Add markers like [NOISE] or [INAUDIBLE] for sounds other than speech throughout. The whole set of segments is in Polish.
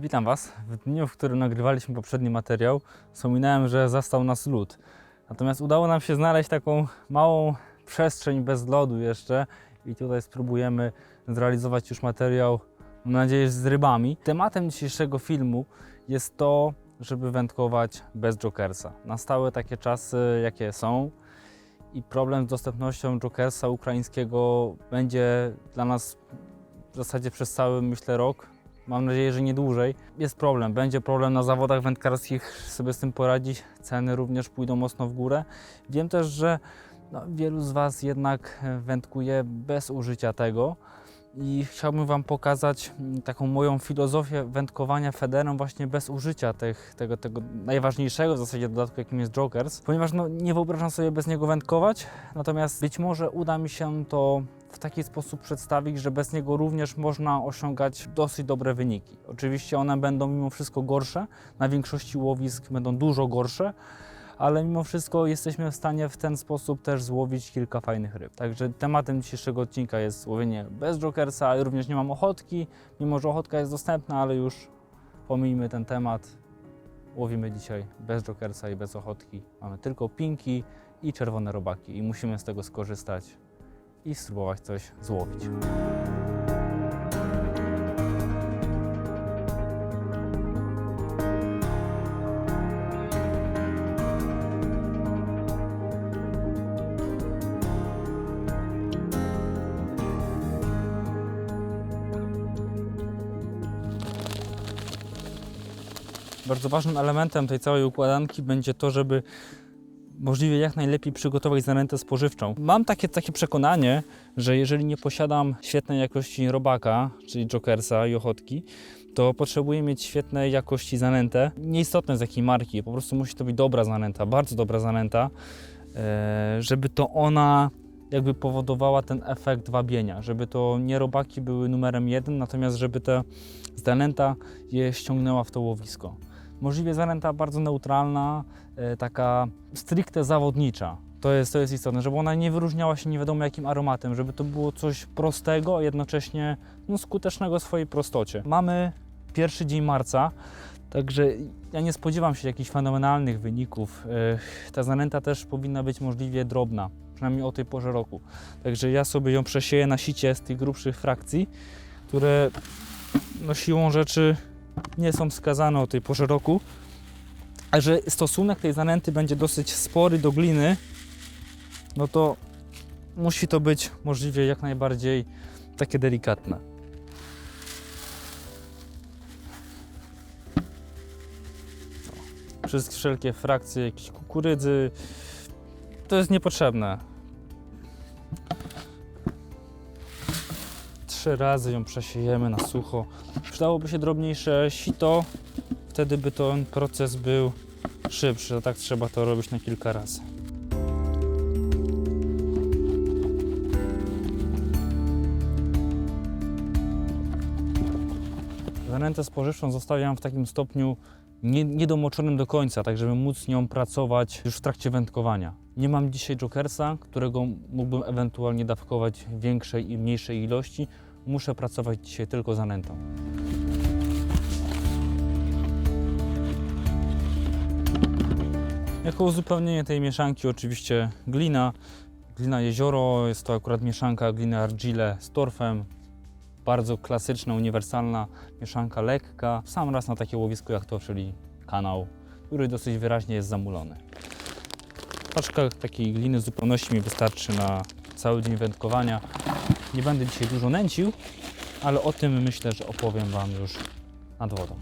Witam Was. W dniu, w którym nagrywaliśmy poprzedni materiał, wspominałem, że zastał nas lód. Natomiast udało nam się znaleźć taką małą przestrzeń bez lodu jeszcze i tutaj spróbujemy zrealizować już materiał, mam nadzieję, z rybami. Tematem dzisiejszego filmu jest to, żeby wędkować bez jokersa. Nastały takie czasy, jakie są i problem z dostępnością jokersa ukraińskiego będzie dla nas w zasadzie przez cały, myślę, rok. Mam nadzieję, że nie dłużej. Jest problem, będzie problem na zawodach wędkarskich sobie z tym poradzić. Ceny również pójdą mocno w górę. Wiem też, że no, wielu z Was jednak e, wędkuje bez użycia tego. I chciałbym Wam pokazać mm, taką moją filozofię wędkowania federem właśnie bez użycia tych, tego, tego najważniejszego w zasadzie dodatku, jakim jest Jokers, ponieważ no, nie wyobrażam sobie bez niego wędkować, natomiast być może uda mi się to w taki sposób przedstawić, że bez niego również można osiągać dosyć dobre wyniki. Oczywiście one będą mimo wszystko gorsze, na większości łowisk będą dużo gorsze, ale mimo wszystko jesteśmy w stanie w ten sposób też złowić kilka fajnych ryb. Także tematem dzisiejszego odcinka jest łowienie bez jokersa, ale również nie mam ochotki, mimo że ochotka jest dostępna, ale już pomijmy ten temat. Łowimy dzisiaj bez jokersa i bez ochotki. Mamy tylko pinki i czerwone robaki i musimy z tego skorzystać i spróbować coś złowić. Bardzo ważnym elementem tej całej układanki będzie to, żeby możliwie jak najlepiej przygotować zanętę spożywczą. Mam takie, takie przekonanie, że jeżeli nie posiadam świetnej jakości robaka, czyli jokersa i ochotki, to potrzebuję mieć świetnej jakości zanętę. Nieistotne z jakiej marki, po prostu musi to być dobra zanęta, bardzo dobra zanęta, e, żeby to ona jakby powodowała ten efekt wabienia, żeby to nie robaki były numerem jeden, natomiast żeby ta zanęta je ściągnęła w to łowisko. Możliwie zanęta bardzo neutralna, e, taka stricte zawodnicza. To jest, to jest istotne, żeby ona nie wyróżniała się nie wiadomo jakim aromatem, żeby to było coś prostego, a jednocześnie no, skutecznego w swojej prostocie. Mamy pierwszy dzień marca, także ja nie spodziewam się jakichś fenomenalnych wyników. E, Ta zanęta też powinna być możliwie drobna, przynajmniej o tej porze roku. Także ja sobie ją przesieję na sicie z tych grubszych frakcji, które no, siłą rzeczy nie są wskazane o tej porze roku, a że stosunek tej zanęty będzie dosyć spory do gliny, no to musi to być możliwie jak najbardziej takie delikatne. O, Wszystkie wszelkie frakcje jakiejś kukurydzy to jest niepotrzebne. Trzy razy ją przesiejemy na sucho. Przydałoby się drobniejsze sito, wtedy by ten proces był szybszy, a tak trzeba to robić na kilka razy. Zanętę spożywczą zostawiam w takim stopniu nie, niedomoczonym do końca, tak żeby móc nią pracować już w trakcie wędkowania. Nie mam dzisiaj jokersa, którego mógłbym ewentualnie dawkować większej i mniejszej ilości. Muszę pracować dzisiaj tylko zanętą. Jako uzupełnienie tej mieszanki oczywiście glina. Glina jezioro, jest to akurat mieszanka gliny argile z torfem. Bardzo klasyczna, uniwersalna mieszanka lekka. Sam raz na takie łowisko jak to, czyli kanał, który dosyć wyraźnie jest zamulony. Paczka takiej gliny w zupełności mi wystarczy na cały dzień wędkowania. Nie będę dzisiaj dużo nęcił, ale o tym myślę, że opowiem Wam już nad wodą.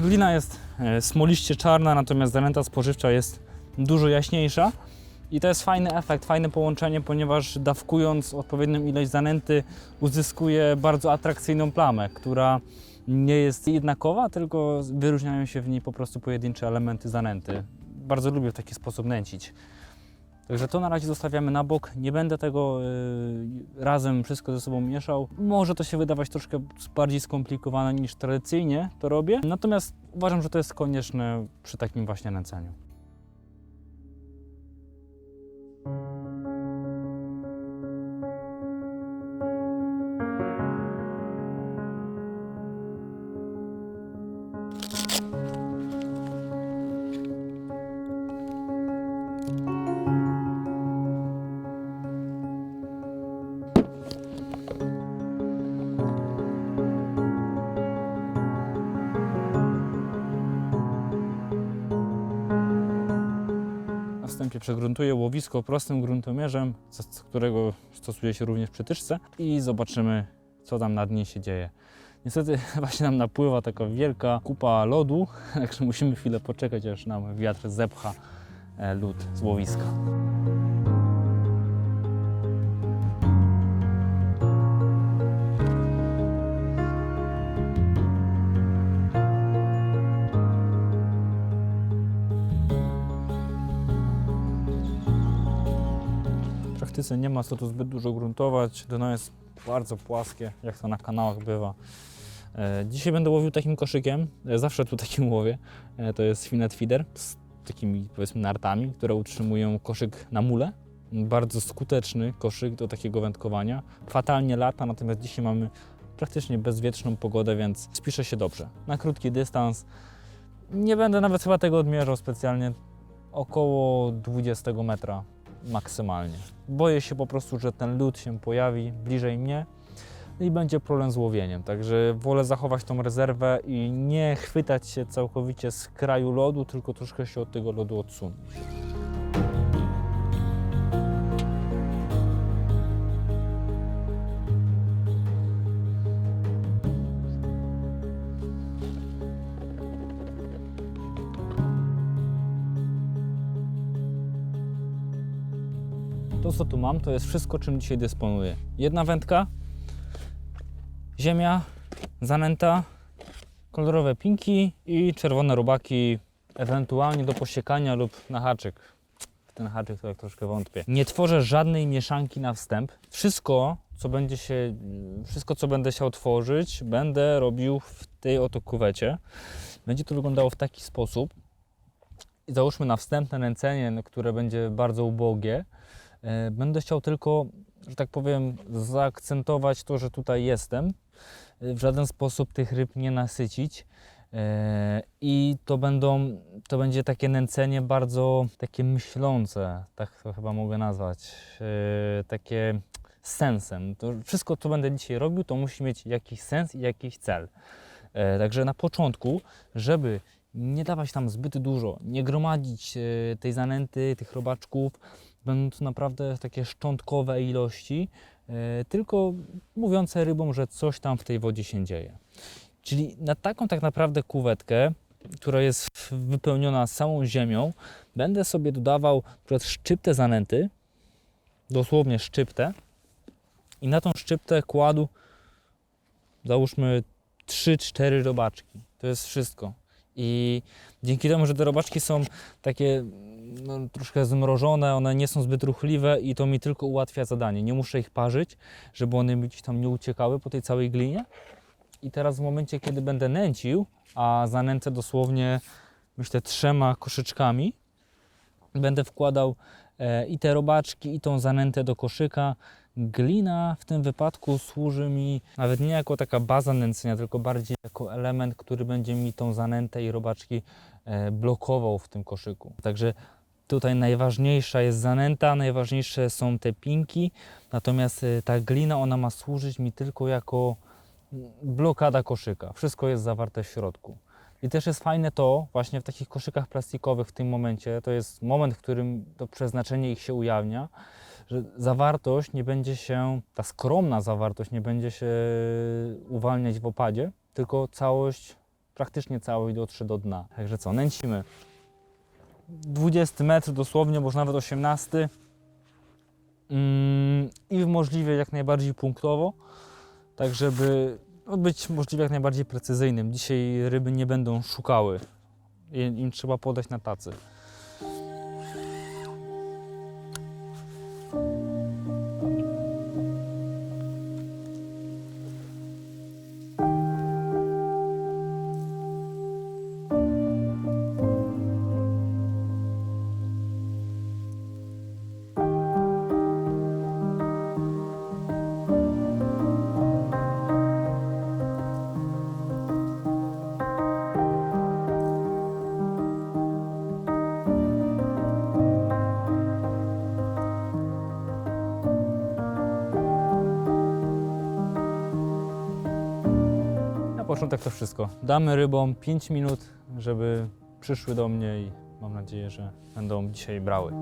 Glina jest e, smoliście czarna, natomiast zanęta spożywcza jest dużo jaśniejsza. I to jest fajny efekt, fajne połączenie, ponieważ dawkując odpowiednią ilość zanęty uzyskuje bardzo atrakcyjną plamę, która nie jest jednakowa, tylko wyróżniają się w niej po prostu pojedyncze elementy zanęty. Bardzo lubię w taki sposób nęcić. Także to na razie zostawiamy na bok. Nie będę tego y, razem wszystko ze sobą mieszał. Może to się wydawać troszkę bardziej skomplikowane niż tradycyjnie to robię. Natomiast uważam, że to jest konieczne przy takim właśnie nęceniu. Przegruntuję łowisko prostym gruntomierzem, z którego stosuje się również przy tyczce i zobaczymy, co tam na dnie się dzieje. Niestety [LAUGHS] właśnie nam napływa taka wielka kupa lodu, [LAUGHS] także musimy chwilę poczekać, aż nam wiatr zepcha e, lód z łowiska. Praktyce nie ma co tu zbyt dużo gruntować. Dno jest bardzo płaskie, jak to na kanałach bywa. E, Dzisiaj będę łowił takim koszykiem. E, Zawsze tu takim [LAUGHS] łowię. E, To jest Finet Feeder z takimi powiedzmy nartami, które utrzymują koszyk na mule. Bardzo skuteczny koszyk do takiego wędkowania. Fatalnie lata, natomiast dzisiaj mamy praktycznie bezwietrzną pogodę, więc spisze się dobrze. Na krótki dystans. Nie będę nawet chyba tego odmierzał specjalnie. Około 20 metra maksymalnie. Boję się po prostu, że ten lód się pojawi bliżej mnie i będzie problem z łowieniem. Także wolę zachować tą rezerwę i nie chwytać się całkowicie z kraju lodu, tylko troszkę się od tego lodu odsunąć. Co tu mam, to jest wszystko, czym dzisiaj dysponuję. Jedna wędka, ziemia, zanęta, kolorowe pinki i czerwone robaki, ewentualnie do posiekania lub na haczyk. W ten haczyk to jak troszkę wątpię. Nie tworzę żadnej mieszanki na wstęp. Wszystko, co będzie się, wszystko, co będę chciał tworzyć, będę robił w tej oto kuwecie. Będzie to wyglądało w taki sposób. I załóżmy na wstępne nęcenie, no, które będzie bardzo ubogie, Będę chciał tylko, że tak powiem, zaakcentować to, że tutaj jestem. E, W żaden sposób tych ryb nie nasycić. E, I to będą, to będzie takie nęcenie bardzo takie myślące, tak to chyba mogę nazwać. E, Takie z sensem. To wszystko, co będę dzisiaj robił, to musi mieć jakiś sens i jakiś cel. E, Także na początku, żeby nie dawać tam zbyt dużo, nie gromadzić e, tej zanęty, tych robaczków, będą to naprawdę takie szczątkowe ilości, e, tylko mówiące rybom, że coś tam w tej wodzie się dzieje. Czyli na taką tak naprawdę kuwetkę, która jest wypełniona samą ziemią, będę sobie dodawał na szczyptę zanęty, dosłownie szczyptę i na tą szczyptę kładł załóżmy 3-4 robaczki. To jest wszystko. I dzięki temu, że te robaczki są takie no, troszkę zmrożone, one nie są zbyt ruchliwe i to mi tylko ułatwia zadanie. Nie muszę ich parzyć, żeby one gdzieś tam nie uciekały po tej całej glinie. I teraz w momencie, kiedy będę nęcił, a zanęcę dosłownie myślę trzema koszyczkami, będę wkładał i te robaczki, i tą zanętę do koszyka. Glina w tym wypadku służy mi nawet nie jako taka baza nęcenia, tylko bardziej jako element, który będzie mi tą zanętę i robaczki e, blokował w tym koszyku. Także tutaj najważniejsza jest zanęta, najważniejsze są te pinki, natomiast e, ta glina ona ma służyć mi tylko jako mm, blokada koszyka. Wszystko jest zawarte w środku. I też jest fajne to, właśnie w takich koszykach plastikowych w tym momencie, to jest moment, w którym to przeznaczenie ich się ujawnia, że zawartość nie będzie się, ta skromna zawartość nie będzie się uwalniać w opadzie, tylko całość, praktycznie całość dotrze do dna. Także co, nęcimy. 20 metr dosłownie, może nawet 18. Mm, I możliwie jak najbardziej punktowo, tak żeby być możliwie jak najbardziej precyzyjnym. Dzisiaj ryby nie będą szukały. Im im trzeba podać na tacy. Początek to wszystko. Damy rybom 5 minut, żeby przyszły do mnie i mam nadzieję, że będą dzisiaj brały.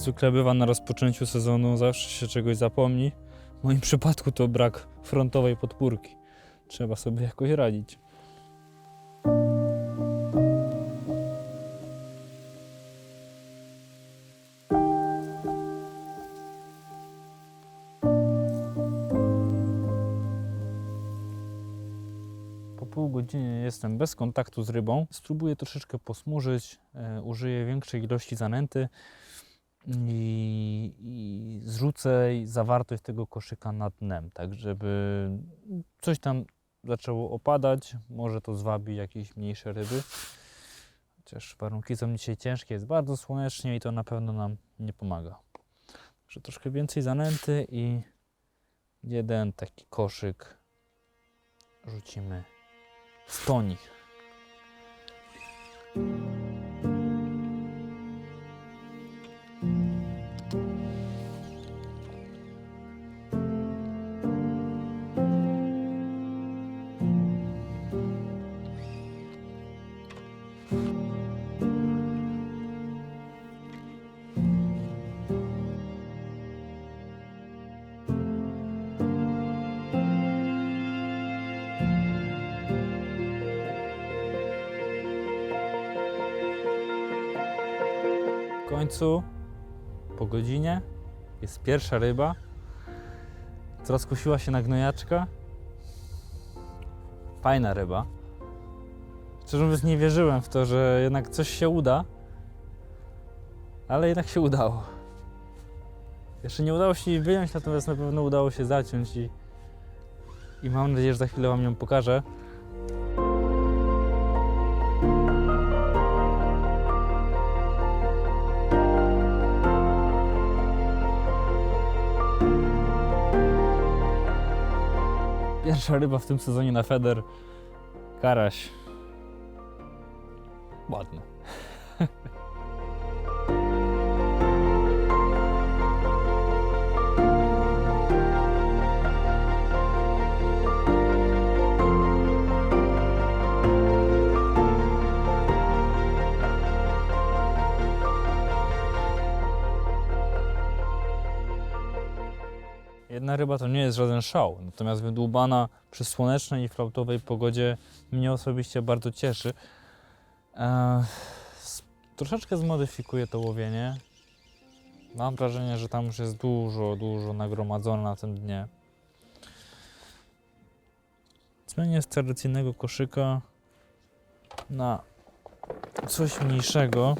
Zwykle bywa na rozpoczęciu sezonu, zawsze się czegoś zapomni. W moim przypadku to brak frontowej podpórki. Trzeba sobie jakoś radzić. Pół godziny jestem bez kontaktu z rybą. Spróbuję troszeczkę posmużyć, e, użyję większej ilości zanęty i, i zrzucę zawartość tego koszyka nad dnem, tak żeby coś tam zaczęło opadać. Może to zwabi jakieś mniejsze ryby. Chociaż warunki są dzisiaj ciężkie, jest bardzo słonecznie i to na pewno nam nie pomaga. Także troszkę więcej zanęty i jeden taki koszyk rzucimy w toni. Końcu, po godzinie, jest pierwsza ryba, która skusiła się na gnojaczka. Fajna ryba. Szczerze mówiąc, nie wierzyłem w to, że jednak coś się uda, ale jednak się udało. Jeszcze nie udało się jej wyjąć, natomiast na pewno udało się zaciąć i, i mam nadzieję, że za chwilę Wam ją pokażę. Pierwsza ryba w tym sezonie na feder. Karaś. Ładny. Ryba to nie jest żaden szał, natomiast wydłubana przy słonecznej i flautowej pogodzie mnie osobiście bardzo cieszy. Eee, troszeczkę zmodyfikuję to łowienie. Mam wrażenie, że tam już jest dużo, dużo nagromadzone na tym dnie. Zmienię z tradycyjnego koszyka na coś mniejszego.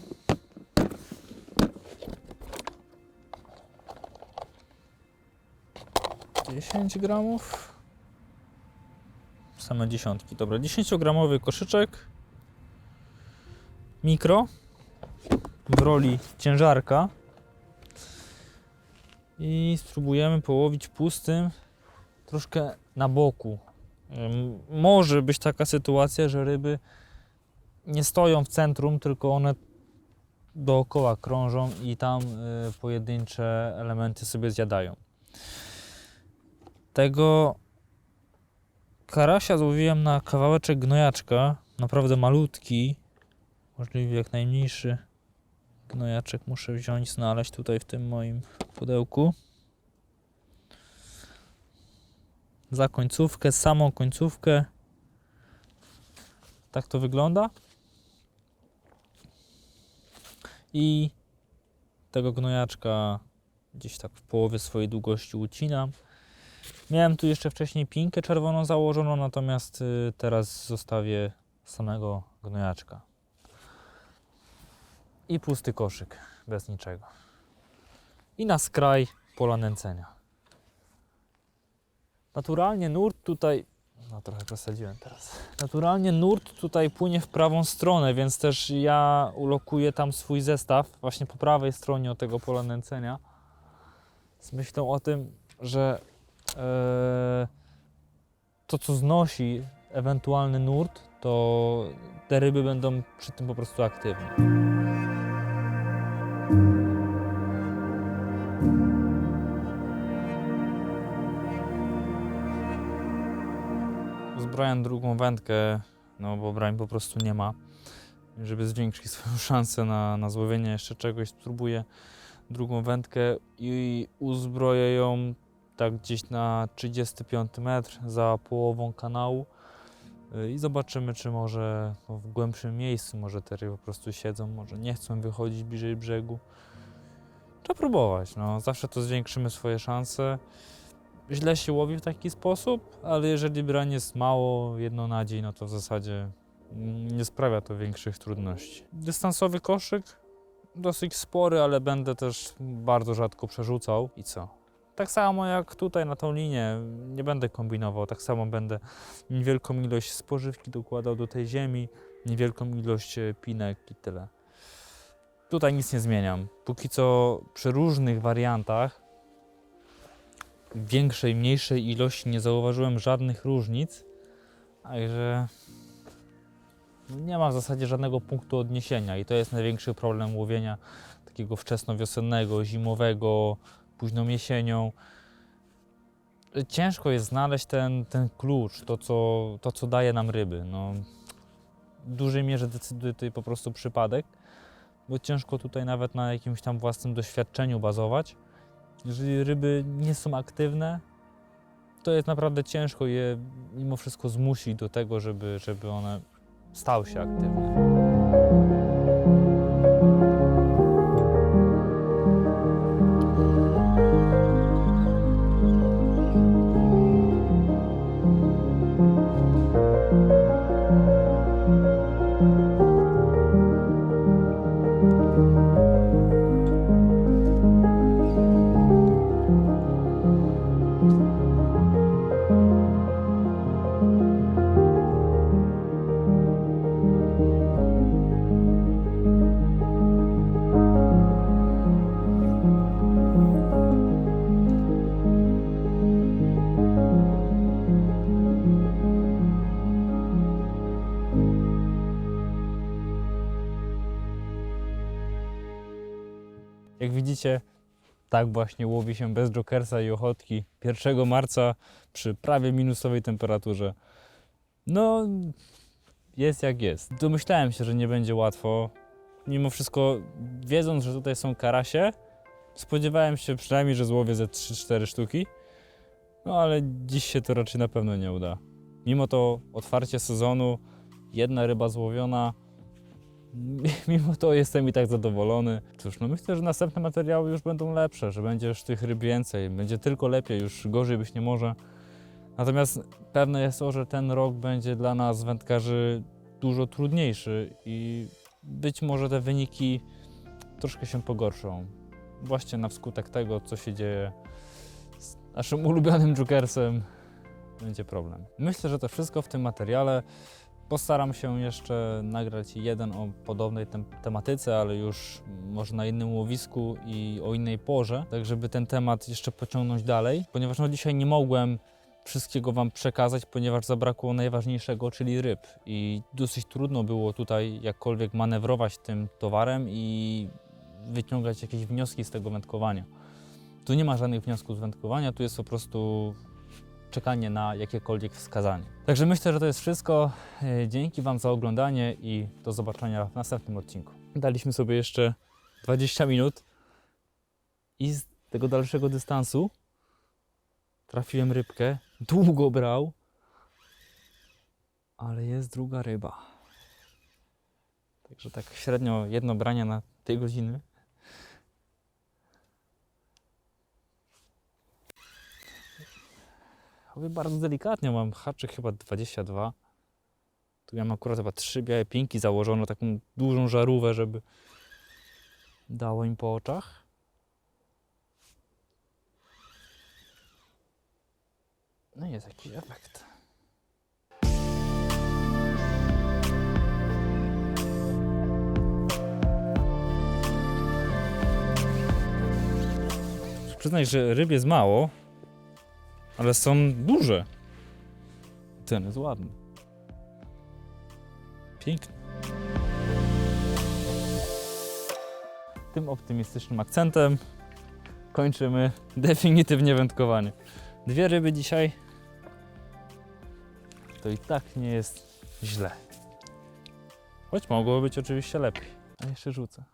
Dziesięć gramów. Same dziesiątki. Dobra, 10-gramowy koszyczek. Mikro. W roli ciężarka. I spróbujemy połowić pustym troszkę na boku. Może być taka sytuacja, że ryby nie stoją w centrum, tylko one dookoła krążą i tam y, pojedyncze elementy sobie zjadają. Tego karasia złowiłem na kawałeczek gnojaczka, naprawdę malutki, możliwie jak najmniejszy gnojaczek muszę wziąć, znaleźć tutaj w tym moim pudełku. Za końcówkę, samą końcówkę. Tak to wygląda. I tego gnojaczka gdzieś tak w połowie swojej długości ucinam. Miałem tu jeszcze wcześniej pinkę czerwoną założoną, natomiast y, teraz zostawię samego gnojaczka. I pusty koszyk, bez niczego. I na skraj pola nęcenia. Naturalnie nurt tutaj No trochę przesadziłem teraz. Naturalnie nurt tutaj płynie w prawą stronę, więc też ja ulokuję tam swój zestaw właśnie po prawej stronie od tego pola nęcenia. Z myślą o tym, że to co znosi ewentualny nurt, to te ryby będą przy tym po prostu aktywne. Uzbrałem drugą wędkę, no bo brań po prostu nie ma. Żeby zwiększyć [LAUGHS] swoją szansę na, na złowienie jeszcze czegoś, spróbuję drugą wędkę i uzbroję ją tak gdzieś na 35 metr za połową kanału Y, i zobaczymy, czy może w głębszym miejscu może te ryby po prostu siedzą, może nie chcą wychodzić bliżej brzegu. Trzeba próbować, no. Zawsze to zwiększymy swoje szanse. Źle się łowi w taki sposób, ale jeżeli brań jest mało, jedno na dzień, no to w zasadzie nie sprawia to większych trudności. Dystansowy koszyk dosyć spory, ale będę też bardzo rzadko przerzucał. I co? Tak samo jak tutaj na tą linię, nie będę kombinował, tak samo będę niewielką ilość spożywki dokładał do tej ziemi, niewielką ilość e, pinek i tyle. Tutaj nic nie zmieniam. Póki co przy różnych wariantach, większej, mniejszej ilości nie zauważyłem żadnych różnic, także nie ma w zasadzie żadnego punktu odniesienia i to jest największy problem łowienia takiego wczesnowiosennego, zimowego, późną jesienią. Ciężko jest znaleźć ten, ten klucz, to co, to co daje nam ryby. No, w dużej mierze decyduje tutaj po prostu przypadek, bo ciężko tutaj nawet na jakimś tam własnym doświadczeniu bazować. Jeżeli ryby nie są aktywne, to jest naprawdę ciężko je mimo wszystko zmusić do tego, żeby, żeby one stały się aktywne. Widzicie, tak właśnie łowi się bez jokersa i ochotki 1 marca przy prawie minusowej temperaturze. No, jest jak jest. Domyślałem się, że nie będzie łatwo. Mimo wszystko, wiedząc, że tutaj są karasie, spodziewałem się przynajmniej, że złowię ze 3-4 sztuki. No ale dziś się to raczej na pewno nie uda. Mimo to otwarcie sezonu, jedna ryba złowiona, [LAUGHS] mimo to jestem i tak zadowolony. Cóż, no myślę, że następne materiały już będą lepsze, że będzie już tych ryb więcej, będzie tylko lepiej, już gorzej być nie może. Natomiast pewne jest to, że ten rok będzie dla nas wędkarzy dużo trudniejszy i być może te wyniki troszkę się pogorszą. Właśnie na wskutek tego, co się dzieje z naszym [LAUGHS] ulubionym jokersem, będzie problem. Myślę, że to wszystko w tym materiale. Postaram się jeszcze nagrać jeden o podobnej tem tematyce, ale już może na innym łowisku i o innej porze, tak żeby ten temat jeszcze pociągnąć dalej, ponieważ no dzisiaj nie mogłem wszystkiego Wam przekazać, ponieważ zabrakło najważniejszego, czyli ryb. I dosyć trudno było tutaj jakkolwiek manewrować tym towarem i wyciągać jakieś wnioski z tego wędkowania. Tu nie ma żadnych wniosków z wędkowania, tu jest po prostu czekanie na jakiekolwiek wskazanie. Także myślę, że to jest wszystko. E, Dzięki Wam za oglądanie i do zobaczenia w następnym odcinku. Daliśmy sobie jeszcze 20 minut i z tego dalszego dystansu trafiłem rybkę. Długo brał, ale jest druga ryba. Także tak średnio jedno branie na tej godziny. Mówię bardzo delikatnie, mam haczyk chyba 22. Tu mam akurat chyba trzy białe pinki założone, taką dużą żarówę, żeby dało im po oczach. No i jest jakiś efekt. Przyznaj, że ryb jest mało, ale są duże. Ten jest ładny. Piękny. Tym optymistycznym akcentem kończymy definitywnie wędkowanie. Dwie ryby dzisiaj to i tak nie jest źle. Choć mogło być oczywiście lepiej. A jeszcze rzucę.